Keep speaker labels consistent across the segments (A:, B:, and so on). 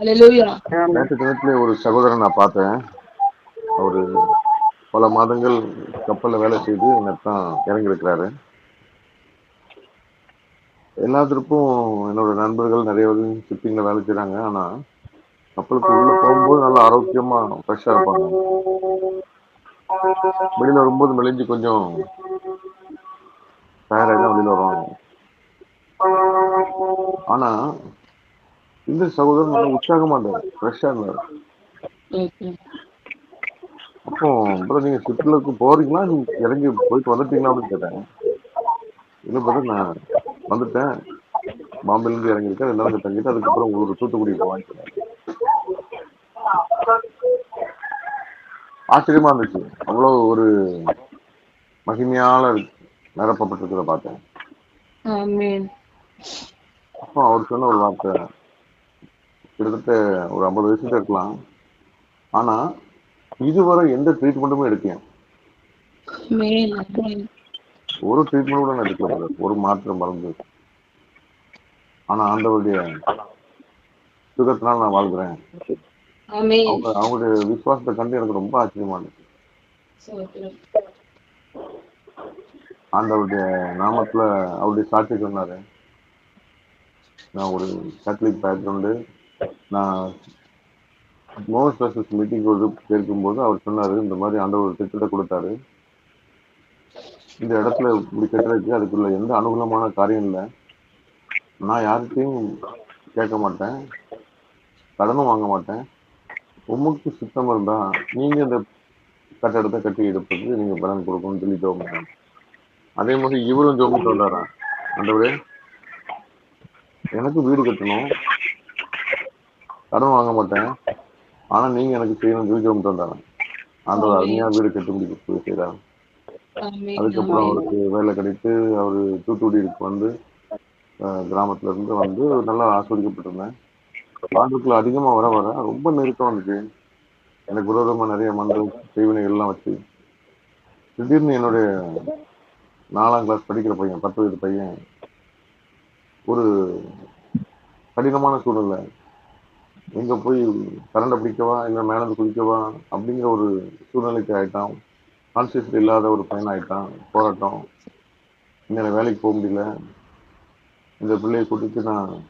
A: நேற்று தினத்துல ஒரு சகோதரன் நான் பார்த்தேன். அவரு பல மாதங்கள் கப்பல்ல வேலை செய்து நேத்தான் இறங்கி இருக்கிறாரு எல்லா திருப்பும் என்னோட நண்பர்கள் நிறைய பேர் ஷிப்பிங்ல வேலை செய்றாங்க. ஆனா கப்பலுக்கு உள்ள போகும்போது நல்லா ஆரோக்கியமா ஃப்ரெஷ்ஷா இருப்பாங்க. வெளியில வரும்போது மெலிஞ்சு கொஞ்சம் டயர்டாகி தான் வெளியில வருவாங்க. ஆனா இந்த சகோதரன் நல்லா உற்சாகமா இருந்தார் ஃப்ரெஷ்ஷா இருந்தார். அப்போ பிரதர் நீங்க சுற்றுலாக்கு போறீங்களா நீங்க இறங்கி போயிட்டு வந்துட்டீங்களா அப்படின்னு கேட்டேன் இல்லை பிரதர் நான் வந்துட்டேன் பாம்பேல இருந்து இறங்கிருக்கேன் ரெண்டு நாள் தங்கிட்டு அதுக்கப்புறம் உங்களுக்கு தூத்துக்குடி போவான்னு சொன்னாரு. ஆச்சரியமா இருந்துச்சு அவ்வளவு ஒரு மகிமையால நிரப்பப்பட்டிருக்கிறத பார்த்தேன். அப்போ அவர் சொன்ன ஒரு வார்த்தை கிட்டத்தட்ட ஒரு ஐம்பது வயசுல இருக்கலாம் ஆனா இதுவரை எந்த ட்ரீட்மெண்ட்டுமே எடுக்கேன். ஒரு ட்ரீட்மெண்ட் கூட நான் எடுக்கல. ஒரு மாத்திரை மருந்து ஆனா ஆண்டவருடைய சுகத்தினால் நான் வாழ்கிறேன். அவங்க அவங்களுடைய விசுவாசத்தை கண்டு எனக்கு ரொம்ப ஆச்சரியமா
B: Sotram.
A: ஆண்டவருடைய நாமத்துல அவருடைய சாட்சி சொன்னாரு நான் ஒரு கேத்தலிக் பேக்ரவுண்டு நான் மோகன் பாஸ்டர்ஸ் மீட்டிங் கேட்கும்போது அவர் சொன்னாரு இந்த மாதிரி ஆண்டவர் ஒரு திட்டத்தை கொடுத்தாரு. இந்த இடத்துல இப்படி கட்டுறதுக்கு அதுக்குள்ள எந்த அனுகூலமான காரியம் இல்லை. நான் யார்கிட்டையும் கேட்க மாட்டேன். கடனும் வாங்க மாட்டேன். உமக்கு சுத்தம் இருந்தா நீங்க இந்த கட்டடத்தை கட்டி எடுப்பதுக்கு நீங்க பலன் கொடுக்கணும்னு சொல்லி ஜோம் அதே மாதிரி இவரும் ஜோம் சொல்றாராம். ஆண்டவரே எனக்கு வீடு கட்டணும். கடன் வாங்க மாட்டேன். ஆனா நீங்க எனக்கு செய்யணும் ஜோம் தந்தாங்க. ஆண்டவர் அருமையா வீடு கட்டி முடிக்க செய்யறாங்க
B: Amen.
A: அதுக்கப்புறம். அவருக்கு வேலை கிடைத்து அவரு தூத்துக்குடிக்கு வந்து கிராமத்துல இருந்து வந்து நல்லா ஆஸ்வதிக்கப்பட்டிருந்தேன். ஆண்டுக்குள்ள அதிகமா வர வர ரொம்ப நெருக்கம் வந்துச்சு எனக்கு விரோதமா நிறைய மந்த செய்வினைகள் எல்லாம் வச்சு திடீர்னு என்னுடைய நாலாம் கிளாஸ் படிக்கிற பையன் பத்து வயது பையன் ஒரு கடினமான சூழ்நிலை. எங்கே போய் கரண்டை பிடிக்கவா? இல்ல மேல இருந்து குளிக்கவா அப்படிங்கிற ஒரு சூழ்நிலைக்கு ஆயிட்டான். கான்சியஸ் இல்லாத ஒரு பையன் ஆயிட்டான். போராட்டம். இன்னும் வேலைக்கு போக முடியல. இந்த பிள்ளையை கூட்டிட்டு நான்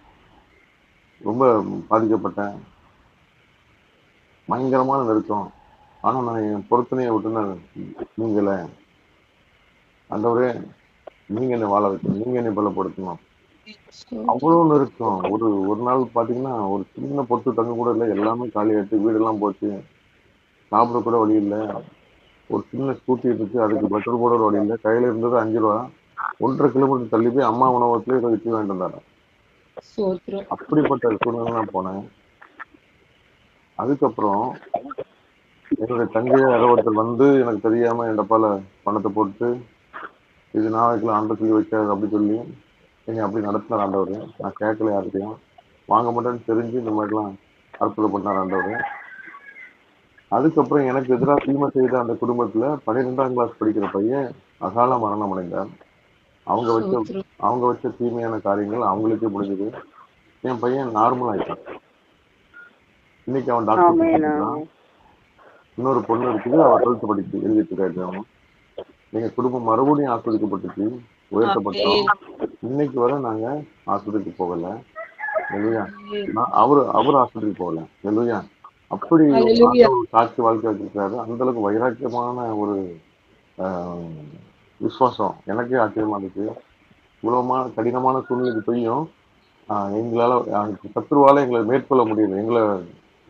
A: ரொம்ப பாதிக்கப்பட்டேன். பயங்கரமான நெருக்கம். ஆனா நான் என் பொருத்தனையை விட்டு நான் நீங்கள ஆண்டவரே நீங்க என்னை வாழ வைக்கணும். நீங்க என்னை பலப்படுத்தணும். அவ்வளவு நெருக்கம் ஒரு ஒரு நாள் பாத்தீங்கன்னா ஒரு சின்ன பொட்டு தங்க கூட இல்லை எல்லாமே காலியாட்டு வீடெல்லாம் போச்சு. சாப்பிட கூட வழி இல்லை. ஒரு சின்ன ஸ்கூட்டி இருந்துச்சு அதுக்கு பெட்ரோல் போட வழி இல்லை. கையில இருந்தது அஞ்சு ரூபா. ஒன்றரை கிலோமீட்டர் தள்ளி போய் அம்மா உணவகத்துல இதை வந்தாரு
B: Sotram.
A: அப்படிப்பட்ட சூழ்நிலை நான் போனேன். அதுக்கப்புறம் என்னுடைய தங்கையை ஒருத்தர் வந்து எனக்கு தெரியாம என் டப்பால பணத்தை போட்டு இது நான் வைக்கல ஆண்டு சொல்லி வைக்காது அப்படி சொல்லி என்னை அப்படி நடத்தினார் ஆண்டவர். நான் கேட்கல யார்கிட்டையும். வாங்க மாட்டேன்னு தெரிஞ்சு இந்த மாதிரிலாம் அற்புதம் பண்ணார் ஆண்டவர். அதுக்கப்புறம் எனக்கு எதிராக தீமை செய்த அந்த குடும்பத்துல பன்னிரெண்டாம் கிளாஸ் படிக்கிற பையன் அகால மரணம் அடைந்தார். அவங்க வச்ச. அவங்க வச்ச தீமையான காரியங்கள் அவங்களுக்கே முடிஞ்சது. என் பையன் நார்மல் ஆயிட்டான். இன்னைக்கு அவன் டாக்டர் இன்னொரு பொண்ணு இருக்குது அவ டுவெல்த் படிச்சு எழுதிட்டு இருக்காரு. அவன் எங்க குடும்பம் மறுபடியும் ஆஸ்வதிக்கப்பட்டுச்சு உயர்த்தப்பட்டோம். இன்னைக்கு வரை நாங்க ஆஸ்பத்திரிக்கு போகல. இல்லையா? அவரு அவர் ஆஸ்பத்திரிக்கு போகல. இல்லையா? அப்படி சாட்சி வாழ்க்கை வச்சிருக்காரு. அந்த அளவுக்கு வைராக்கியமான ஒரு விசுவாசம் எனக்கே ஆச்சரியமா இருந்துச்சு இவ்வளவுமான கடினமான சூழ்நிலைக்கு போயும் எங்களால ஆஹ், சத்துருவால எங்களை மேற்கொள்ள முடியல. எங்களை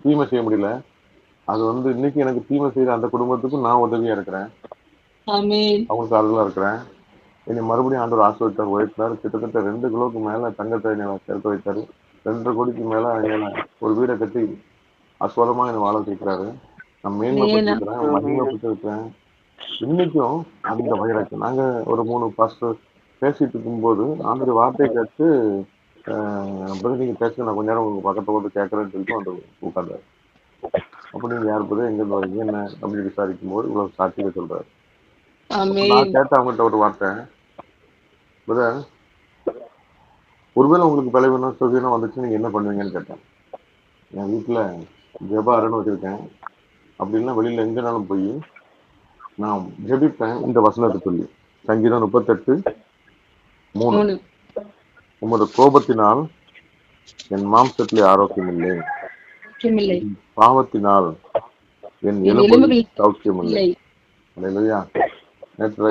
A: தீமை செய்ய முடியல. அது வந்து இன்னைக்கு எனக்கு தீமை செய்யற அந்த குடும்பத்துக்கும் நான் உதவியா இருக்கிறேன். அவங்களுக்கு அருளா இருக்கிறேன். என்னை மறுபடியும் ஆண்டவர் ஆசிரியர் உயர்த்தார் கிட்டத்தட்ட ரெண்டு கிலோக்கு மேல தங்கத்தை என்னை சேர்த்து வைத்தாரு. ரெண்டரை கோடிக்கு மேல என்னை ஒரு வீடை கட்டி அஸ்வதமா என்னை வாழ வைக்கிறாரு. நான் மேன்மைப்பட்டிருக்கிறேன் மகிமைப்பட்டிருக்கிறேன் இன்னைக்கும் அந்த வைராக்கியம் நாங்க ஒரு மூணு பாஸ்டர் பேசிட்டு இருக்கும்போது ஆண்டோட வார்த்தையை கேட்டு ஆஹ் brother நீங்க பேசுங்க நான் கொஞ்ச நேரம் உங்க பக்கத்துல வந்து கேட்கறேன்னு சொல்லிட்டு வந்து உட்கார்ந்தாரு. அப்ப நீங்க யார் போது எங்க வரீங்க என்ன? அப்படின்னு விசாரிக்கும் போது இவ்வளவு சாட்சியை சொல்றாரு. நான் கேட்ட அவங்ககிட்ட ஒரு வார்த்தை பிரதர் ஒருவேளை உங்களுக்கு பலவீனம் சுகீனம் வந்துச்சு நீங்க என்ன பண்ணுவீங்கன்னு கேட்டேன். என் வீட்டுல ஜெப அறைன்னு வச்சிருக்கேன் அப்படின்னா வெளியில எங்கனாலும் போய் நான் ஜெபிப்பேன் இந்த வசனத்தை சொல்லி. சங்கீதம் முப்பத்தெட்டு மூணு. உமது கோபத்தினால் என் மாம்சத்திலே ஆரோக்கியம் இல்லை பாவத்தினால் என் எலும்புகளில்
B: எலும்புகளில்
A: சௌக்கியம் இல்லை.
B: இல்லை
A: இல்லையா நேற்று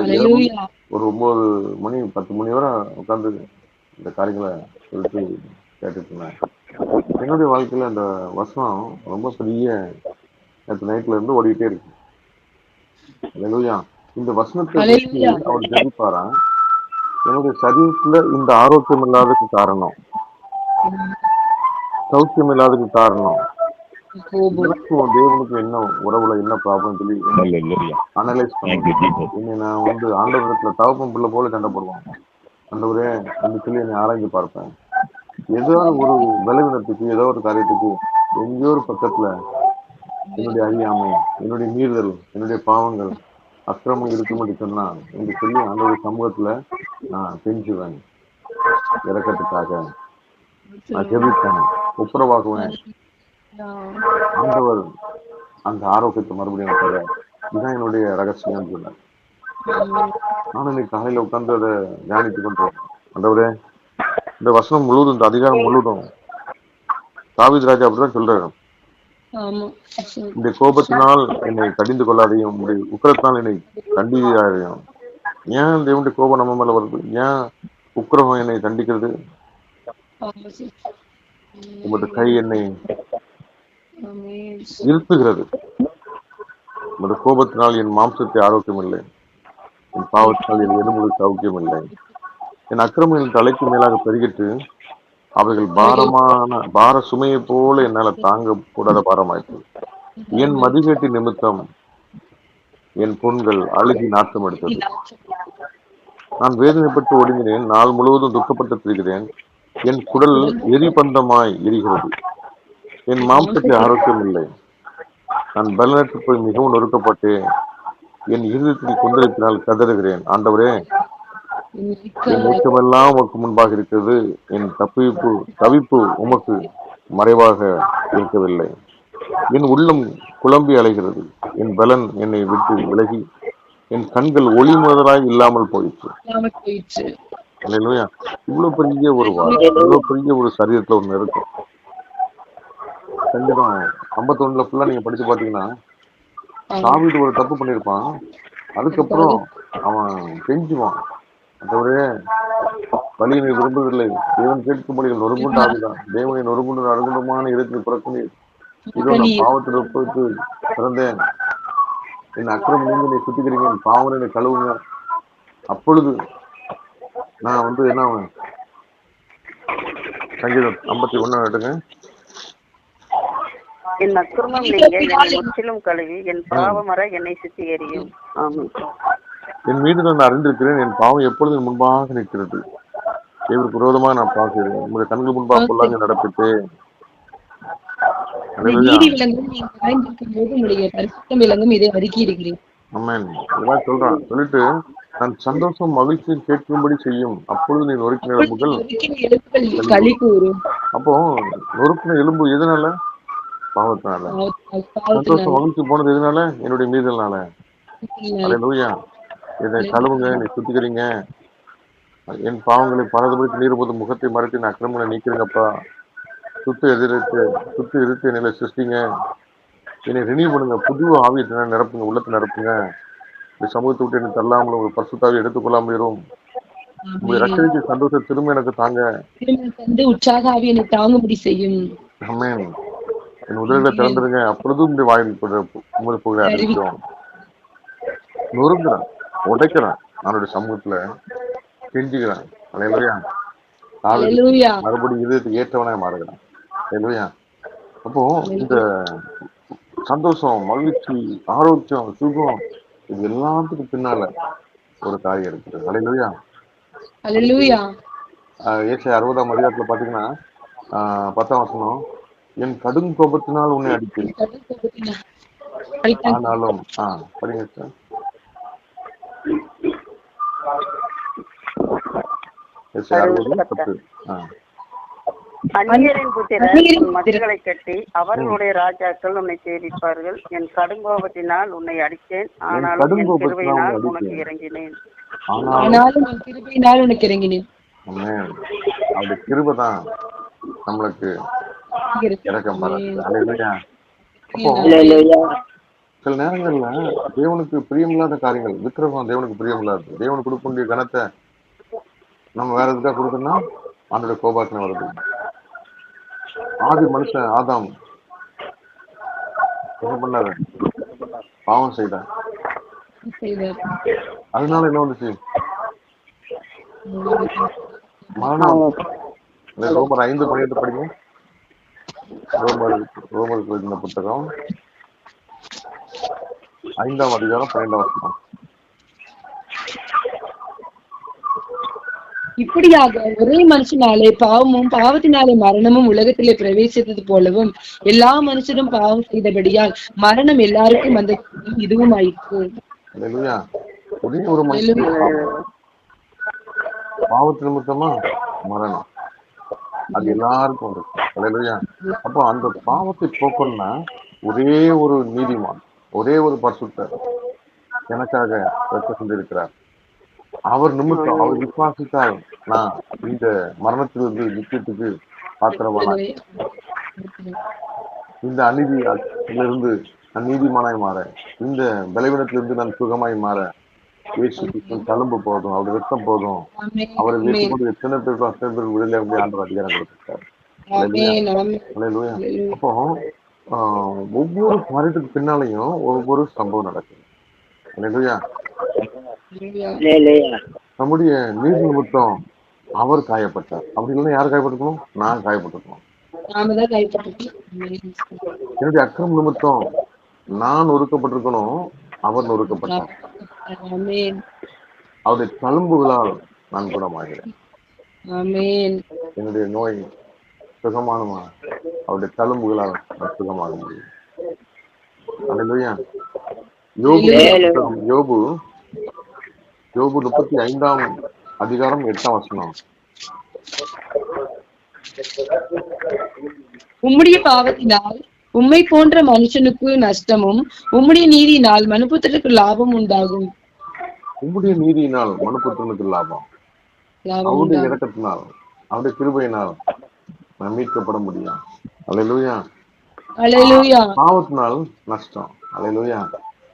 A: ஒரு ஒன்பது மணி பத்து மணி வரை உட்காந்து இந்த காரியங்களை சொல்லிட்டு கேட்டுட்டு இருந்தேன். என்னுடைய வாழ்க்கையில அந்த வசனம் ரொம்ப பெரிய நேற்று நைட்ல இருந்து ஓடிக்கிட்டே இருக்கு. அல்லேலூயா இந்த வசனத்தை அவர் ஜெபிப்பாரா? என்னுடைய சரீரத்துல இந்த ஆரோக்கியம் இல்லாததுக்கு காரணம். சௌக்கியம் இல்லாததுக்கு காரணம். தேவனுக்கும் என்ன உறவுல என்ன ப்ராப்ளம் சொல்லி. அனலைஸ் நான் வந்து ஆண்டவரத்துல தகப்பன் பிள்ளை போல சண்டை போடுவேன். ஆண்டவரே அந்த சொல்லி என்னை ஆராய்ஞ்சு பார்ப்பேன். ஏதாவது ஒரு பலவீனத்துக்கு ஏதோ ஒரு காரியத்துக்கு எங்கேயோ ஒரு பக்கத்துல என்னுடைய அறியாமை என்னுடைய மீறுதல் என்னுடைய பாவங்கள் அக்கிரமம் இருக்கும் என்று சொன்னா என்று சொல்லி ஆண்டவருடைய சமூகத்துல நான் செஞ்சுவேன் இறக்கத்துக்காக. நான் ஜெபிப்பேன். ஒப்புரவாகுவேன் ஆண்டவர் அந்த ஆரோக்கியத்தை மறுபடியும் தர இதுதான் என்னுடைய ரகசியம் சொன்னேன் நானும் இன்னைக்கு காலையில உட்கார்ந்து அதை தியானித்து கொண்டேன் ஆண்டவரே இந்த வசனம் முழுவதும் இந்த அதிகாரம் முழுவதும் தாவீது ராஜா அப்படிதான் சொல்றாரு. இந்த கோபத்தினால் என்னை கடிந்து கொள்ளாதையும் உக்கிரத்தினால் என்னை கண்டியாதையும் ஏன் தேவனுடைய கோபம் நம்ம மேல வருது? ஏன் உக்கிரகம் என்னை தண்டிக்கிறது? உமது கை என்னை இருத்துகிறது உமது கோபத்தினால் என் மாம்சத்தை ஆரோக்கியம் இல்லை என் பாவத்தினால் என் எலும்புகள் சௌக்கியம் இல்லை என் அக்கிரமங்களின் தலைக்கு மேலாக பெருகிட்டு அவைகள் பாரமான பார சுமையை போல என்னால தாங்க கூடாத பாரமாயிற்று. என் மதிவேட்டி நிமித்தம் என் புண்கள் அழுகி நாட்டம் எடுத்தது. நான் வேதனைப்பட்டு ஒடுங்கினேன். நாள் முழுவதும் துக்கப்பட்டு திரிகிறேன். என் குடல் எரிபந்தமாய் எரிகிறது. என் மாம்சத்தை ஆரோக்கியம் இல்லை நான் பலனற்று போய் மிகவும் நொறுக்கப்பட்டேன் என் இருதயத்தில் கொந்தளிப்பினால் கதறுகிறேன். ஆண்டவரே என் நீக்கமெல்லாம் உமக்கு முன்பாக இருக்கிறது. என் தப்பிப்பு தவிப்பு உமக்கு மறைவாக இருக்கவில்லை. என் உள்ளம் குழம்பி அலைகிறது. என் பலன் என்னை விட்டு விலகி என் கண்கள் ஒளி முதலாய் இல்லாமல்
B: போயிடுச்சு
A: இவ்வளவு பெரிய ஒரு இவ்வளவு பெரிய ஒரு சரீரத்துல ஒண்ணு இருக்கும் கண்டிப்பா. ஐம்பத்தொன்னுல ஃபுல்லா நீங்க படிச்சு பாத்தீங்கன்னா தாவீது ஒரு தப்பு பண்ணிருப்பான். அதுக்கப்புறம் அவன் கெஞ்சுவான். அதோடய வழியினை விரும்புவதில்லை. தேவன் கேட்கும்படி நொறுங்குண்டு ஆகுதான் தேவனை நொறுங்குண்டு அருகுண்டமான இடத்தில் பிறக்கும் இதோ நான் பாவத்தில் ஒப்புவித்து பிறந்தேன். என் அக்கிரம் நீங்க என்னை சுத்திக்கிறீங்க என் பாவனை என்னை கழுவுங்க. அப்பொழுது நான் வந்து என்ன சங்கீதம் ஐம்பத்தி ஒண்ணு எடுங்க.
C: என் அக்கிரமம் நீங்க என்னை முற்றிலும் கழுவி என் பாவமர என்னை சுத்திகரியும் ஆமாம்
A: என் மீது நான் அறிந்திருக்கிறேன் என் பாவம் எப்பொழுது என் முன்பாக நிற்கிறது? தேவருக்கு விரோதமாக நான் பார்க்கிறேன். உங்களுடைய கண்கள் முன்பாக பொல்லாங்க நடப்பிட்டு சொல்லிட்டு நான் சந்தோஷம் மகிழ்ச்சியும் கேட்கும்படி செய்யும். அப்பொழுது நீ நொறுக்கின எலும்புகள் அப்போ நொறுக்கின எலும்பு எதனால? பாவத்தினால. சந்தோஷம் மகிழ்ச்சி போனது எதனால? என்னுடைய மீதல்னால அதே லூயா இதை கழுவுங்க நீ சுத்திக்கிறீங்க. என் பாவங்களை பரதபடிக்கு நீர் போது முகத்தை மறைத்து நான் அக்கிரமங்களை நீக்கிறீங்கப்பா. சுத்து எதிர்த்து சுத்து இருத்து என்னை சிருஷ்டிங்க. என்னை ரினியூ பண்ணுங்க. புது ஆவியத்தை நிரப்புங்க உள்ளத்தை நிரப்புங்க. இந்த சமூகத்தை விட்டு என்னை தள்ளாமல் உங்கள் பரிசுத்தாவை எடுத்துக்கொள்ளாமல் இரும் உங்களுடைய ரட்சணிக்கு சந்தோஷம் திரும்ப எனக்கு தாங்க.
B: உற்சாக ஆவி என்னை தாங்கும்படி செய்யும்.
A: என் உதவிகளை திறந்துருங்க. அப்பொழுதும் இந்த வாயில் உமது புகழை அறிவிக்கும் நொறுங்குறான். உடைக்கிறான். அவனுடைய சமூகத்துல கெஞ்சுகிறான்.
B: Hallelujah.
A: மறுபடியும் இதயத்துக்கு ஏற்றவனாய் மாறுகிறான். இல்லையா அப்போ இந்த சந்தோஷம் மகிழ்ச்சி ஆரோக்கியம் சுகம் இது எல்லாத்துக்கும் பின்னால ஒரு காரியம் இருக்குது அலையிலையா.
B: Hallelujah.
A: ஏசை அறுபதாம் அதிகாரத்துல பாத்தீங்கன்னா பத்தாம் வசனம். என் கடும் கோபத்தினால் உன்னை அடிக்கிறேன்
B: கோபத்தினால்.
A: ஆனாலும் ஆ படிங்க சார்.
C: அந்நியரின் மதில்களை கட்டி அவர்களுடைய ராஜாக்கள் உன்னை சேவிப்பார்கள். என் கடுங்கோபத்தினால் உன்னை அடித்தேன். ஆனாலும் என் கிருபையினால் உனக்கு. இறங்கினேன்.
A: ஆனாலும்
B: என் கிருபையினால் உனக்கு இறங்கினேன்.
A: ஆமென். அவருடைய கிருபை தான் நம்மளுக்கு இறக்கம் பாராட்டு அல்லேலூயா அப்போ சில நேரங்கள்ல தேவனுக்கு பிரியமில்லாத காரியங்கள் விக்கிரகம் தேவனுக்கு பிரியமில்லாது தேவனுக்கு கொடுக்க வேண்டிய கணத்தை நம்ம வேற எதுக்கா கொடுத்தோம்னா அதோட கோபாசனை வருது. ஆதி மனுஷன் ஆதாம் என்ன பண்ணாரு? பாவம் செய்தான். அதனால என்ன வந்துச்சு? மரணம். ரோமர் ஐந்து பன்னிரெண்டு படிங்க. ரோமர் எழுதின புத்தகம். ஐந்தாம் அதிகாரம் பன்னெண்டாம் வசனம்.
B: இப்படியாக ஒரே மனுஷனாலே பாவமும் பாவத்தினாலே மரணமும் உலகத்திலே பிரவேசித்தது போலவும் எல்லா மனுஷரும் பாவம் செய்தபடியால் மரணம் எல்லாருக்கும் வந்த இதுவும் ஆயிற்று
A: ஒரே ஒரு மனுஷன். பாவத்து நிமித்தமா? மரணம். அது எல்லாருக்கும் இருக்கு அப்போ அந்த பாவத்தை போக்கணும்னா ஒரே ஒரு நீதிமான் ஒரே ஒரு பரிசுத்தர் எனக்காக ரத்த சென்றிருக்கிறார் அவர் நிமித்தம் அவர் விசுவாசித்தால் நான் இந்த மரணத்திலிருந்து நிச்சயத்துக்கு பாத்திரமான இந்த அநீதியிலிருந்து நான் நீதிமானாய் மாற இந்த பலவீனத்திலிருந்து நான் சுகமாய் மாற இயேசு கிறிஸ்துவின் தழும்பு போதும். அவருடைய ரத்தம் போதும். அவரை வைத்துக்கொண்டு எத்தனை பேருக்கு அத்தனை பேருக்கு விடுதலை வந்து ஆண்டவர் அதிகாரம் கொடுத்திருக்காரு. அப்போ ஆஹ், ஒவ்வொரு காரியத்துக்கு பின்னாலையும் ஒவ்வொரு சம்பவம் நடக்குது. நம்முடைய நீதி நிமித்தம் அவர் காயப்பட்டார். அப்படி இல்லைன்னா யார் காயப்பட்டிருக்கணும்? நான் காயப்பட்டிருக்கணும். என்னுடைய அக்கிரம் நிமித்தம் நான் ஒடுக்கப்பட்டிருக்கணும் அவர் நொறுக்கப்பட்டார். அவருடைய தழும்புகளால் நான் குணமாகிறேன். என்னுடைய நோய் சுகமானமா? அவருடைய தழும்புகளால் நான் சுகமாக முடியும் யோபு யோபு முப்பத்தி ஐந்தாம் அதிகாரம் எட்டாம் வசனம்.
B: உம்முடைய பாவத்தினால் உம்மை போன்ற மனுஷனுக்கு நஷ்டமும் உம்முடைய நீதியினால் மனுபுத்திரருக்கு லாபம் உண்டாகும்.
A: உம்முடைய நீதியினால் மனுப்புத்திரனுக்கு
B: லாபம்.
A: அவருடைய இறக்கத்தினால் அவருடைய கிருபையினால் நான் மீட்கப்பட முடியும். அல்லேலூயா.
B: அல்லேலூயா.
A: பாவத்தினால் நஷ்டம். அல்லேலூயா.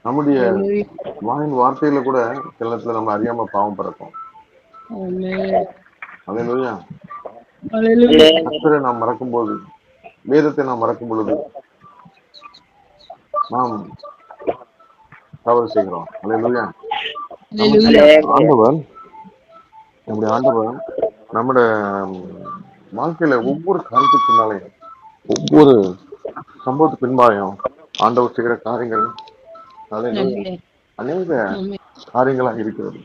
A: நம்முடைய. வாயின் வார்த்தையில கூட சில நேரத்துல நம்ம அறியாம பாவம் பிறக்கும். அல்லேலூயா. கர்த்தரை நாம் மறக்கும்போது வேதத்தை நாம் மறக்கும் பொழுது நாம் தவறு செய்கிறோம் அல்லேலூயா
B: அல்லேலூயா.
A: ஆண்டவர் நம்முடைய ஆண்டவர் நம்முடைய வாழ்க்கையில ஒவ்வொரு காரியத்துக்கு பின்னாலையும் ஒவ்வொரு சம்பவத்துக்கு பின்பாயும் ஆண்டவர் செய்கிற காரியங்கள். அநேக
B: ஆமென்.
A: காரியங்களாக இருக்கிறது.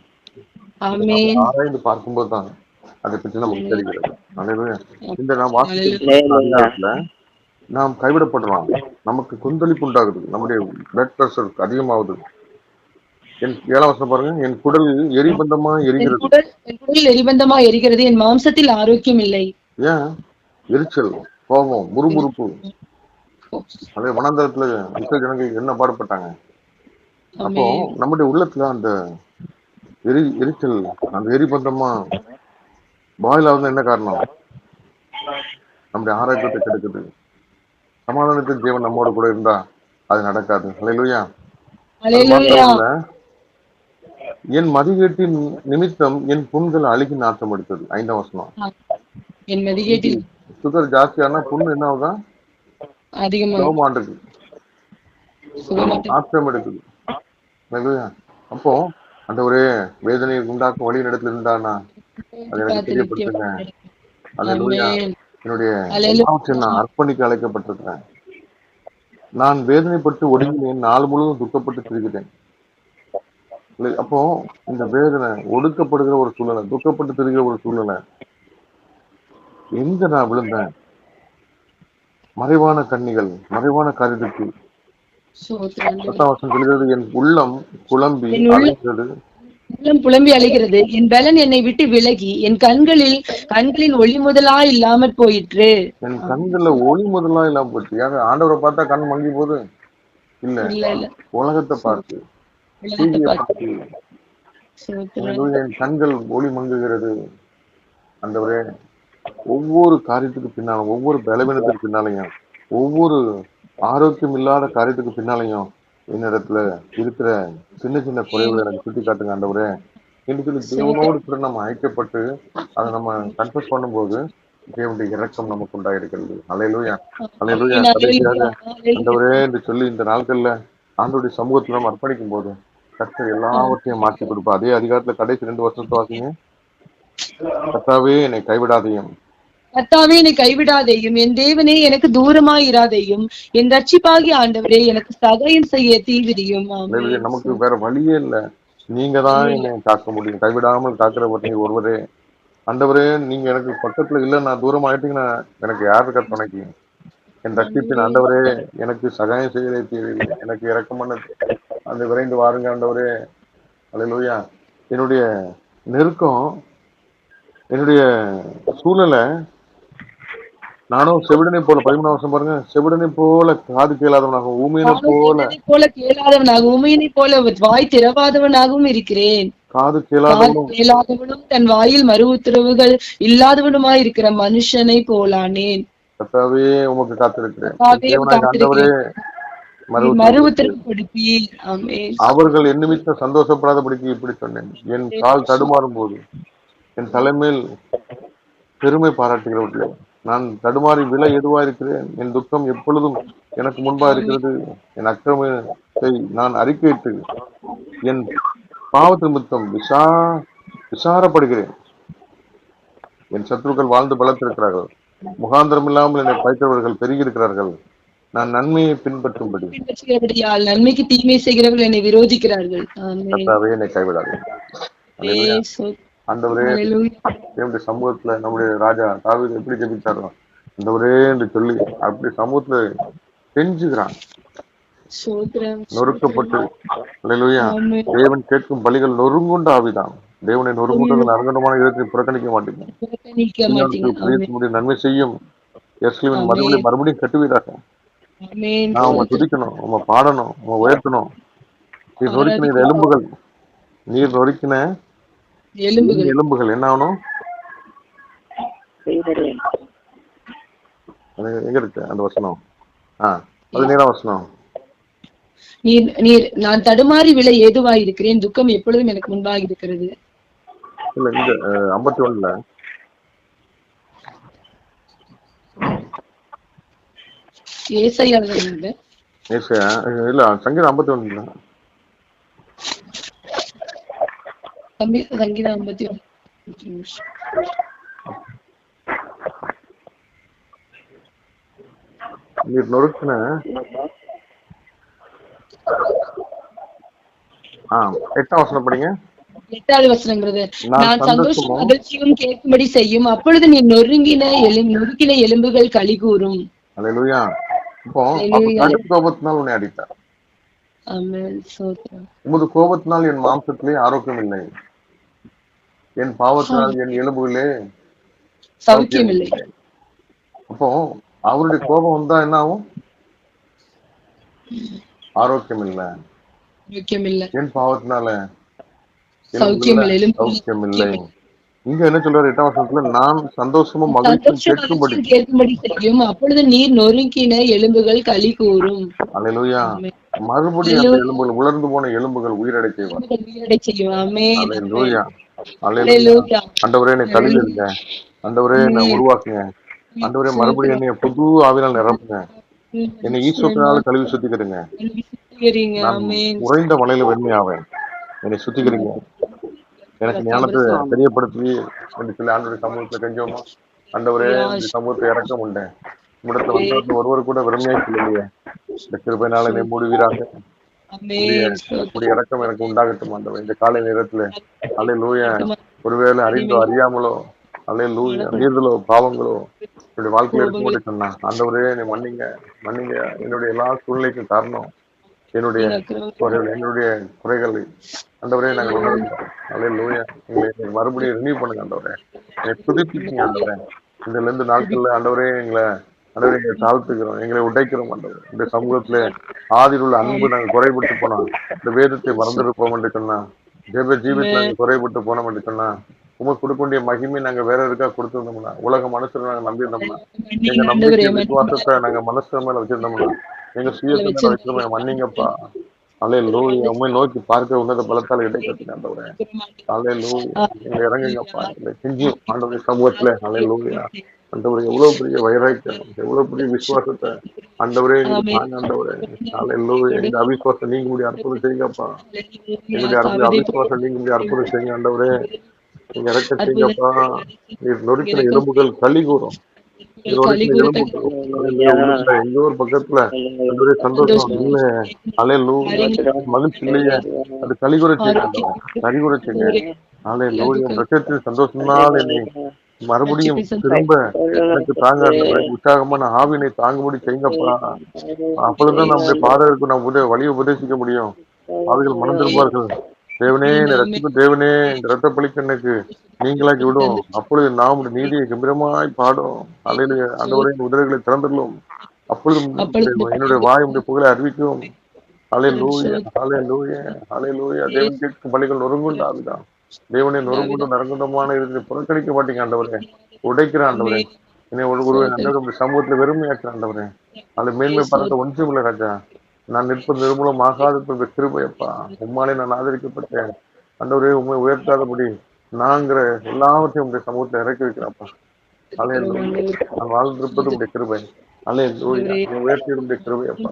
A: ஆராய்ந்து பார்க்கும்போது தான் அதை பற்றி நமக்கு தெரிகிறது அல்லேலூயா. இந்த நாம் வாசிக்கிற அதிகாரத்துல நாம் கைவிடப்படுறோம் நமக்கு கொந்தளிப்பு உண்டாகுது. நம்முடைய பிளட் பிரஷர் அதிகமாகுது. என் ஏழாம் வருஷம் பாருங்க. என் குடல் எரிபந்தமா எரிகிறது.
B: என் குடல் எரிபந்தமா எரிகிறது. என் மாம்சத்தில் ஆரோக்கியம் இல்லை.
A: ஏன்? எரிச்சல் கோபம் முறுமுறுப்பு. அதே வனாந்தரத்துல இஸ்ரேல் ஜனங்கள் என்ன பாடுபட்டாங்க? அப்போ. நம்முடைய உள்ளத்துல அந்த எரி எரிச்சல் அந்த எரிபந்தமா பாயில் ஆகுது என்ன காரணம்? நம்முடைய ஆரோக்கியத்தை கெடுக்குது. சமாதானத்தின் தேவன் நம்மோட கூட இருந்தா அது நடக்காது. மாத்திரமல்ல, என் மதிகேட்டின் நிமித்தம் என் புண்கள் அழுகி நாட்டம் எடுத்தது. ஐந்தாம் வசனம்.
B: என் மதிகேட்டில்
A: சுகர் ஜாஸ்தியானா புண்ணு என்ன ஆகுதா?
B: அதிகமாக சுகமாட்டு
A: நாற்றம் எடுக்குது. அப்போ அந்த ஒரே வேதனை உண்டாக்கும் வழி இடத்துல இருந்தானா? அது எனக்கு தெரியப்படுத்துங்க. அல்லேலூயா. என்னுடைய. எல்லாவற்றையும் நான் அர்ப்பணிக்க அழைக்கப்பட்டிருக்கிறேன். நான் வேதனைப்பட்டு ஒடுங்கினேன் நாள் முழுவதும் துக்கப்பட்டு திரிகிறேன். அப்போ இந்த வேதனை ஒடுக்கப்படுகிற ஒரு சூழ்நிலை துக்கப்பட்டு திரிகிற ஒரு சூழ்நிலை எங்க நான் விழுந்தேன்? மறைவான கண்ணிகள் மறைவான காரியத்துக்கு சொல்கிறது என் உள்ளம் குழம்பி அலைகிறது.
B: உள்ளம் புலம்பி அழுகிறது. என் பலன் என்னை விட்டு விலகி என் கண்களில் கண்களின் ஒளி முதலா இல்லாமற் போயிற்று.
A: என் கண்கள்ல ஒளி முதலா இல்லாம யாரு ஆண்டவரை பார்த்தா கண் மங்கி போகுது? இல்ல. உலகத்தை பார்த்து. என் கண்கள் ஒளி மங்குகிறது. ஆண்டவரே ஒவ்வொரு காரியத்துக்கு பின்னாலும் ஒவ்வொரு பலவீனத்துக்கு பின்னாலையும் ஒவ்வொரு ஆரோக்கியம் இல்லாத காரியத்துக்கு பின்னாலையும் என்னிடத்துல இருக்கிற சின்ன சின்ன குறைவுகளை எனக்கு சுட்டி காட்டுங்க ஆண்டவரே என்று சொல்லி தேவனோடு கூட நம்ம ஐக்கியப்பட்டு அதை நம்ம கன்ஃபஸ் பண்ணும்போது தேவனுடைய இரக்கம் நமக்கு உண்டாயிருக்கிறது. அலையிலூயா அலையிலூயா கடைசியாக ஆண்டவரே என்று சொல்லி இந்த நாட்கள்ல ஆண்டோடைய சமூகத்துல நம்ம அர்ப்பணிக்கும் போது கர்த்தர் எல்லாவற்றையும் மாற்றி கொடுப்பா அதே அதிகாரத்துல கடைசி ரெண்டு வருஷத்தை வாசிங்க. கர்த்தாவே என்னை கைவிடாதையும்.
B: கர்த்தாவே என்னை கைவிடாதேயும். என் தேவனே எனக்கு தூரமாய் இராதேயும் என் ரட்சிப்பாகி ஆண்டவரே எனக்கு சகாயம் செய்ய தீவிரியும்.
A: நமக்கு வேற வழியே இல்ல. நீங்க தான் என்னை காக்க முடியும். கைவிடாமல் காக்கிறவர் நீங்க ஒருவரே. ஆண்டவரே நீங்க எனக்கு பக்கத்துல இல்ல நான் தூரம் ஆயிட்டீங்கன்னா எனக்கு யாரு கற்பனைக்கு என் ரட்சிப்பின் ஆண்டவரே எனக்கு சகாயம் செய்யலே தீவிரி எனக்கு இறக்கம் பண்ண. அந்த விரைந்து வாருங்க ஆண்டவரே. அல்லேலூயா என்னுடைய நெருக்கம் என்னுடைய சூழ்நிலை நானும் செவிடனை போல பதிமூணாம் வருஷம் பாருங்க. செவிடனை போல காது கேளாதவனாக ஊமையனை போல
B: போல கேளாதவனாகவும் உமையினைப் போல வாய் திறவாதவனாகவும் இருக்கிறேன்.
A: காது கேளாதவனும்
B: கேளாதவனும் தன் வாயில் மறு உத்தரவுகள் இல்லாதவனுமாய் இருக்கிற மனுஷனை போலானேன்.
A: கர்த்தாவே உமக்கு காத்திருக்கிறேன். மறு
B: உத்தரவு கொடுப்பீர்
A: அவர்கள் என் நிமித்தம் சந்தோஷப்படாதபடிக்கு இப்படி சொன்னேன். என் கால் தடுமாறும் போது என் தலைமையில் பெருமை பாராட்டுகிறவர்களே நான் தடுமாறி விலை எதுவா இருக்கிறேன்? என் துக்கம் எப்பொழுதும் எனக்கு முன்பா இருக்கிறது. என் அக்கிரமத்தை நான் அறிக்கையிட்டு என் பாவத்து நிமித்தம் விசா விசாரப்படுகிறேன். என் சத்துருக்கள் வாழ்ந்து பலத்திருக்கிறார்கள் முகாந்திரம் இல்லாமல் என்னை பைக்கிறவர்கள் பெருகியிருக்கிறார்கள். நான் நன்மையை பின்பற்றும்படி.
B: நன்மைக்கு தீமை செய்கிறவர்கள் என்னை விரோதிக்கிறார்கள்.
A: என்னை கைவிடாது. ஆண்டவரே
B: ஹalleluya.
A: தேவனுடைய சமூகத்துல நம்முடைய ராஜா தாவீது எப்படி ஜெபிச்சாரோ ஆண்டவரே என்று சொல்லி அப்படி சமூகத்துல
B: ஸ்தோத்திரம்.
A: நொறுக்கப்பட்டு. தேவன் கேட்கும் பலிகள் நொறுங்குண்ட ஆவிதான் தேவனை நொறுங்குண்டது அருங்கண்டமான இடத்தை புறக்கணிக்க மாட்டேங்க
B: புறக்கணிக்க மாட்டீங்க ஆமென்.
A: பிரதேசமுடைய நன்மை செய்யும் எஸ்லிமின்
B: ஆமென்.
A: மறுபடியும் மறுபடியும் கட்டுவீராக. நான் உங்க துதிக்கணும் உங்க பாடணும் உங்க உயர்த்தணும் நீர் நொறுக்கின எலும்புகள் நீர் நொறுக்கின
B: எலும்புகள்.
A: எலும்புகள். என்ன ஆகணும்? அது எங்க இருக்கு? அந்த வசனம். ஆ பதினேழாம் வசனம்.
B: நீர் நீர் நான் தடுமாறி விழ ஏதுவாயிருக்கிறேன் துக்கம் எப்பொழுதும் எனக்கு முன்பாக இருக்கிறது.
A: இல்ல இந்த ஐம்பத்தி ஒண்ணுல ஏசையா இல்ல சங்கீதம் ஐம்பத்தி ஒண்ணுல
B: தம்பி சங்கீதம் ஐம்பத்தி ஒன்று.
A: நீர் நொறுக்கின? ஆ எட்டாம் வசனம் படிங்க?
B: எட்டாவது வசனங்கிறது.
A: நான்
B: சந்தோஷம் மகிழ்ச்சியும் கேட்கும்படி செய்யும். அப்பொழுது நீ நொறுங்கின எலும் நொறுக்கின எலும்புகள் களி கூறும்.
A: அல்லேலூயா இப்போ. கடும் கோபத்தினால் உன்னை அடித்தார்.
B: ஆமென். ஸ்தோத்திரம்
A: உமது கோபத்தினால் என் மாம்சத்திலே ஆரோக்கியம் இல்லை என் பாவத்தினால் என் எலும்புகளே
B: சௌக்கியம் இல்லை
A: அப்போ அவருடைய கோபம் வந்தா என்ன ஆகும் ஆரோக்கியம் இல்ல என் பாவத்தினால
B: சௌக்கியம் இல்லை
A: சௌக்கியம் இல்லை இங்க என்ன சொல்றாரு எட்டாம் வருஷத்துல நான் சந்தோஷமும் மகிழ்ச்சியும்
B: சந்தோஷம்
A: கேட்கும்படி.
B: கேட்கும்படி செய்யும். அப்பொழுது நீர் நொறுக்கின எலும்புகள் களி கூறும்.
A: அல்லேலூயா
B: ஆமென்.
A: மறுபடியும் அந்த எலும்புகள் உலர்ந்து போன எலும்புகள் உயிரடை செய்வார்.
B: உயிரடை செய்யும்.
A: ஆண்டவரே என்னை கழுவி இருங்க ஆண்டவரே என்னை உருவாக்குங்க. ஆண்டவரே மறுபடியும் என்னைய புது ஆவினால் நிரப்புங்க. என்னை ஈஸ்வரனால கழுவி சுத்திக்கிறீங்க உறைந்த மலையில வெண்மையாவேன். என்னை சுத்திக்கிறீங்க எனக்கு ஞானத்தை தெரியப்படுத்தி என்று சொல்லி ஆண்டவருடைய சமூகத்துல கெஞ்சோமா ஆண்டவரே இந்த சமூகத்தை இறக்கம் உண்டேன் உம்மிடத்துல வந்தவர்கள் ஒருவர் கூட வெறுமையாய் சொல்லலையே. இந்த கிருபையினால என்னை மூடுவீராக. இறக்கம் எனக்கு உண்டாகட்டும் ஆண்டவர். இந்த காலை நேரத்துல அலை லூயா ஒருவேளை அறிந்தோ அறியாமலோ அலை லூயா மீறுதலோ பாவங்களோ என்னுடைய வாழ்க்கையில இருக்க சொன்னா ஆண்டவரே என்னை மன்னிங்க மன்னிங்க. என்னுடைய எல்லா சூழ்நிலைக்கும் காரணம். என்னுடைய குறைகள் என்னுடைய குறைகளை. ஆண்டவரே நாங்கள் உணர்ந்தோம் அலே லூயா எங்களை மறுபடியும் ரினியூ பண்ணுங்க ஆண்டவரே. எங்களை புதுப்பிக்கீங்க ஆண்டவரே. இதுல இருந்து நாட்கள்ல ஆண்டவரே எங்களை ஆண்டவரே எங்களை தாழ்த்துக்கிறோம் எங்களை உடைக்கிறோம் ஆண்டவரே இந்த சமூகத்துல ஆதியில் உள்ள அன்பு நாங்கள் குறைபட்டு போனோம். இந்த வேதத்தை மறந்துருப்போம் என்று சொன்னா ஜெப ஜீவித்துல நாங்கள் குறைபட்டு போனோம் என்று சொன்னா உமக்கு கொடுக்க வேண்டிய மகிமை நாங்க வேற இருக்கா கொடுத்திருந்தோம்னா உலக மனுஷரை நாங்க நம்பியிருந்தோம்னா எங்க நம்பிக்கை விசுவாசத்தை நாங்க மனசு மேல வச்சிருந்தோம்னா எங்க சுயத்தை வச்சிருந்தோம். மன்னிங்கப்பா. அலே லூயா உண்மை நோக்கி பார்க்க உன்னத பலத்தால் இடைக்கட்டுங்க ஆண்டவரே அலே லூயா எங்க இறங்குங்கப்பா. எங்களை செஞ்சும் ஆண்டவரே சமூகத்துல. அலே லூயா ஆண்டவரே எவ்வளவு பெரிய வைராக்கியம் எவ்வளவு பெரிய விசுவாசத்தை. தாங்க ஆண்டவரே லூயா எங்க அவிசுவாசம் நீங்க முடிய அற்புதம் செய்யுங்கப்பா எங்களுடைய அற்புத அவிசுவாசம் நீங்க முடிய அற்புதம் செய்யுங்க ஆண்டவரே நீங்க இறக்க செய்யுங்கப்பா நீர் நொறுக்கின எலும்புகள் களி கூறும் எங்கோ ஒரு பக்கத்துல சந்தோஷம். இல்ல அலே மகிழ்ச்சி இல்லையே. அது கலிகுறைச்சுங்க கலிகுறைச்சுங்க ஆலே லூயா ரத்தத்தின் சந்தோஷம்னால என்னை மறுபடியும் திரும்ப எனக்கு தாங்க ஆண்டவரே. உற்சாகமான ஆவினை தாங்கும்படி செய்யுங்கப்பா அப்பொழுதுதான் நம்முடைய பாதகருக்கு நாம் உத- வழி உபதேசிக்க முடியும். ஆவிகள் மனம் திரும்பார்கள் தேவனே இந்த ரத்தத்துக்கு தேவனே இந்த ரத்த பலிக்கு எனக்கு நீங்களாக்கி விடும் அப்பொழுது நாம் நீதியை கம்பீரமாய் பாடும். அலையில ஆண்டவரே என் உதடுகளை திறந்துள்ளோம் அப்பொழுது உம்முடைய- என்னுடைய வாய் உடைய புகழை அறிவிக்கும். அலை லூய அலை லூய அலை லூய தேவன் கேட்கும் பலிகள் நொறுங்குண்டு ஆகுதான் தேவனை நொறுங்குண்டு நறுங்குண்டமான இருந்து புறக்கணிக்க மாட்டீங்க ஆண்டவரே. உடைக்கிற ஆண்டவரே. என்னை ஒரு ஆண்டவரே உம்முடைய சமூகத்துல வெறுமையாக்குற ஆண்டவரே. அது மேன்மை பார்த்த ஒன்றும் இல்லை ராஜா. நான் நிற்பது நிர்மூலம் ஆகாத கிருபையப்பா. உம்மாலே நான் ஆதரிக்கப்பட்டேன். ஆண்டவரே உண்மை உயர்த்தாதபடி நாங்கிற எல்லாவற்றையும் உங்களுடைய சமூகத்துல இறக்கி வைக்கிறப்பா நான் வாழ்ந்திருப்பது உடைய கிருபை. அலே உயர்த்தி உடைய கிருபையப்பா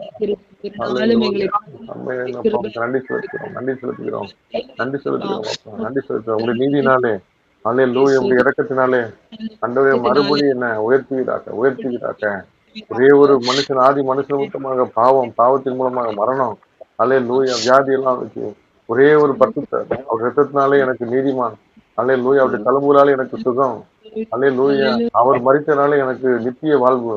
A: நன்றி செலுத்துகிறோம் நன்றி செலுத்துகிறோம் நன்றி செலுத்துகிறோம் அப்பா நன்றி செலுத்துகிறோம். உங்களுடைய நீதினாலே அலே லூய உங்களுடைய இறக்கத்தினாலே அண்டவரே மறுபடியும் என்ன உயர்த்துவீராக்க உயர்த்துவீராக்க ஒரே ஒரு மனுஷன் ஆதி மனுஷன் மூலமாக பாவம் பாவத்தின் மூலமாக மரணம் அலே லூயா வியாதி எல்லாம் வச்சு ஒரே ஒரு பத்துத்த அவர் ரத்தத்தினாலே எனக்கு நீதிமான் அலே லூயா அவருடைய தலைமுறாலே எனக்கு சுகம் அலே லூயா அவர் மறித்தனாலே எனக்கு நித்திய வாழ்வு.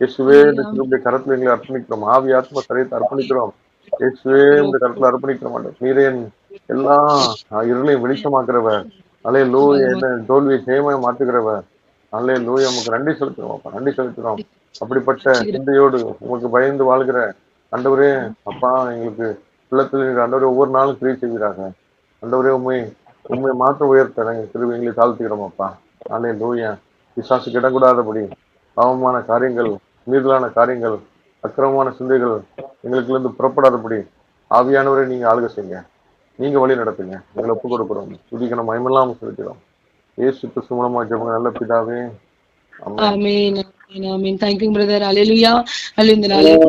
A: இயேசுவே இந்த திரும்பிய கரத்துல எங்களை அர்ப்பணிக்கிறோம். ஆவி ஆத்ம சரீரத்தை அர்ப்பணிக்கிறோம். இயேசுவே இந்த கரத்துல அர்ப்பணிக்கிற மாட்டோம் நீரேன் எல்லா இருளையும் வெளிச்சமாக்குறவர். அலே லூயா என்ன தோல்வியை ஜெயமாய் மாற்றுகிறவர். அல்லே லூயா உமக்கு நன்றி செலுத்துறோம் அப்பா. நன்றி செலுத்துறோம் அப்படிப்பட்ட சிந்தையோடு உமக்கு பயந்து வாழ்கிற ஆண்டவரே அப்பா எங்களுக்கு உள்ளத்தில் ஆண்டவரே ஒவ்வொரு நாளும் கிரியை செய்கிறாங்க ஆண்டவரே உண்மை உண்மை மாற்ற உயர்த்த நாங்கள் திரும்ப எங்களை தாழ்த்துக்கிறோம் அப்பா. அல்லே லூயா விசாசுக்கு இடக்கூடாதபடி பாவமான காரியங்கள் மீதலான காரியங்கள் அக்கிரமமான சிந்தைகள் எங்களுக்குலேருந்து புறப்படாதபடி ஆவியானவரை நீங்க ஆளுக செய்யுங்க. நீங்க வழி நடத்துங்க. எங்களை ஒப்பு கொடுக்குறோம். நம்ம மயமெல்லாம் செலுத்திடும் இயேசு கிறிஸ்து மூலமா ஜெபங்க நல்ல பிதாவே. ஆமென்.
B: ஆமென் தேங்க்யூ பிரதர் அலையிலுயா அல்ல இந்த நாளில்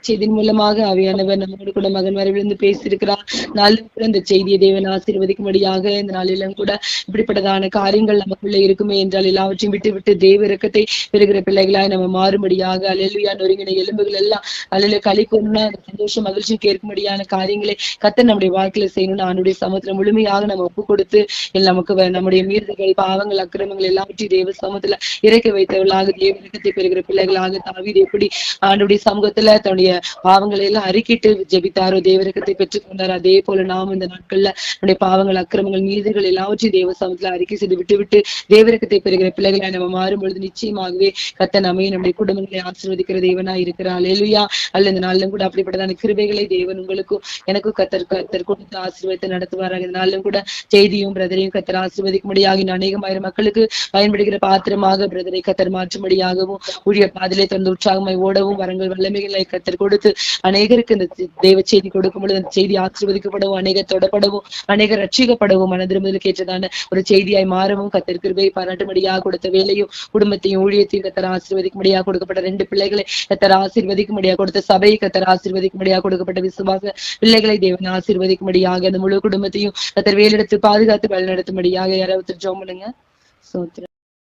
B: செய்தியின் மூலமாக அவையானவர் நம்மோடு கூட மகன் வரை விழுந்து பேசியிருக்கிறார். நாளும் கூட இந்த செய்தியை தேவன் ஆசீர்வதிக்கும்படியாக இந்த நாளிலும் கூட இப்படிப்பட்டதான காரியங்கள் நமக்குள்ள இருக்குமே என்றால் எல்லாவற்றையும் விட்டு விட்டு தேவ இறக்கத்தை பெறுகிற பிள்ளைகளாய் நம்ம மாறும்படியாக அலையிலுயா நொறுங்கின எலும்புகள் எல்லாம் அலையில கொண்டு சந்தோஷம் மகிழ்ச்சி கேட்கும்படியான காரியங்களை கத்த நம்முடைய வாழ்க்கையில செய்யணும்னு ஆண்டுடைய சமூகத்துல முழுமையாக நம்ம ஒப்பு கொடுத்து நமக்கு நம்முடைய மீறுதல்கள் பாவங்கள் அக்கிரமங்கள் எல்லாவற்றையும் தேவ சமூகத்துல இறக்கி வைத்தவர்களாக தேவ இறக்கத்தை பெறுகிற பிள்ளைகளாக தாவீர் எப்படி ஆண்டுடைய சமூகத்துல தன்னுடைய பாவங்களை எல்லாம் அறிக்கிட்டு ஜெபித்தாரோ தேவரக்கத்தை இறக்கத்தை பெற்றுக்கொண்டார் அதே போல நாம் இந்த நாட்கள்ல நம்முடைய பாவங்கள் அக்கிரமங்கள் நீதிகள் எல்லாவற்றையும் தேவ சமூகத்துல அறிக்கை செய்து விட்டு விட்டு தேவரக்கத்தை பெறுகிற பிள்ளைகளை நம்ம மாறும் பொழுது நிச்சயமாகவே கத்த நம்மையும் நம்முடைய குடும்பங்களை ஆசீர்வதிக்கிற தேவனா இருக்கிறார். அல்லேலூயா அல்ல இந்த நாளிலும் கூட அப்படிப்பட்டதான கிருபைகளை தேவன் உங்களுக்கும் எனக்கும் கத்தர் கத்தர் கொடுத்து ஆசீர்வதித்து நடத்துவாராங்க இந்த நாளிலும் கூட செய்தியும் பிரதரையும் கத்தர் ஆசீர்வதிக்கும்படியாக அநேகமாயிரம் மக்களுக்கு பயன்படுகிற பாத்திரமாக பிரதரை கத்தர் மாற்றும்படியாக மாற்றும்படியாகவும் ஊழிய பாதிலே தந்து உற்சாகமாய் ஓடவும் வரங்கள் வல்லமைகளை கத்தர் கொடுத்து அநேகருக்கு இந்த தி- தேவ செய்தி கொடுக்கும் பொழுது அந்த செய்தி ஆசீர்வதிக்கப்படவும் அநேகர் தொடப்படவும் அநேகர் ரட்சிக்கப்படவும் மனதிரும்பலுக்கு ஏற்றதான ஒரு செய்தியாய் மாறவும் கத்தர் கிருபையை பாராட்டும்படியாக கொடுத்த வேலையும் குடும்பத்தையும் ஊழியத்தையும் கத்தர் ஆசீர்வதிக்கும்படியாக கொடுக்கப்பட்ட ரெண்டு பிள்ளைகளை கத்தர் ஆசீர்வதிக்கும்படியாக கொடுத்த சபையை கத்தர் ஆசீர்வதிக்கும்படியாக கொடுக்கப்பட்ட விசுவாச பிள்ளைகளை தேவன் ஆசீர்வதிக்கும்படியாக அந்த முழு குடும்பத்தையும் கத்தர் வேலெடுத்து பாதுகாத்து வழிநடத்தும்படியாக யாராவது ஜோம் பண்ணுங்க சோத்திரம்.